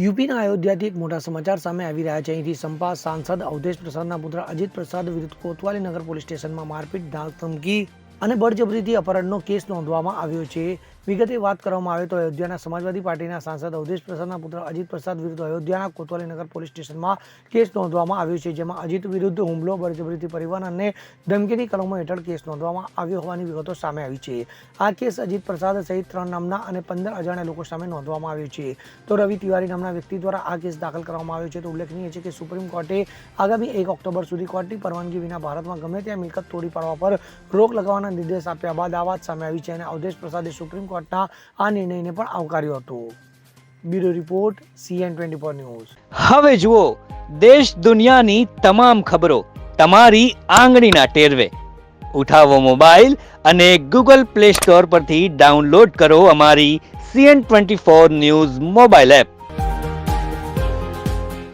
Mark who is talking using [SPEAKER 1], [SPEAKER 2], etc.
[SPEAKER 1] યુપીના અયોધ્યાથી એક મોટા સમાચાર સામે આવી રહ્યા છે. અહીંથી સંપા સાંસદ અવધેશ પ્રસાદના પુત્ર અજીત પ્રસાદ વિરુદ્ધ કોતવાલી નગર પોલીસ સ્ટેશનમાં મારપીટ ધાક ધમકી અને બળજબરીથી અપહરણનો કેસ નોંધવામાં આવ્યો છે. વિગતે વાત કરવામાં આવે તો અયોધ્યાના સમાજવાદી પાર્ટીના સાંસદ અવધેશ પ્રસાદના પુત્ર અજીત પ્રસાદ વિરુદ્ધ અયોધ્યાના કોતવાલીનગર પોલીસ સ્ટેશનમાં કેસ નોંધવામાં આવ્યો છે, જેમાં અજીત વિરુદ્ધ હુમલો, બળજબરીથી પરિવહન અને ધમકીની કલમો હેઠળ કેસ નોંધવામાં આવ્યો હોવાની વિગતો સામે આવી છે. આ કેસ અજીત પ્રસાદ સહિત ત્રણ નામના અને પંદર અજાણ્યા લોકો સામે નોંધવામાં આવ્યો છે. તો રવિ તિવારી નામના વ્યક્તિ દ્વારા આ કેસ દાખલ કરવામાં આવ્યો છે. તો ઉલ્લેખનીય છે કે સુપ્રીમ કોર્ટે આગામી એક ઓક્ટોબર સુધી કોર્ટની પરવાનગી વિના ભારતમાં ગમે ત્યાં મિલકત તોડી પાડવા પર રોક લગાવવાના નિર્દેશ આપ્યા બાદ આ વાત સામે આવી છે અને અવધેશ પ્રસાદે સુપ્રીમ કોર્ટના આ નિર્ણયને પણ આવકાર્યો હતો. Bureau report CN twenty four news.
[SPEAKER 2] હવે જુઓ, દેશ દુનિયાની તમામ ખબરો તમારી આંગળીના ટેરવે. ઉઠાવો મોબાઈલ અને ગૂગલ પ્લે સ્ટોર પરથી ડાઉનલોડ કરો અમારી CN twenty four news mobile app.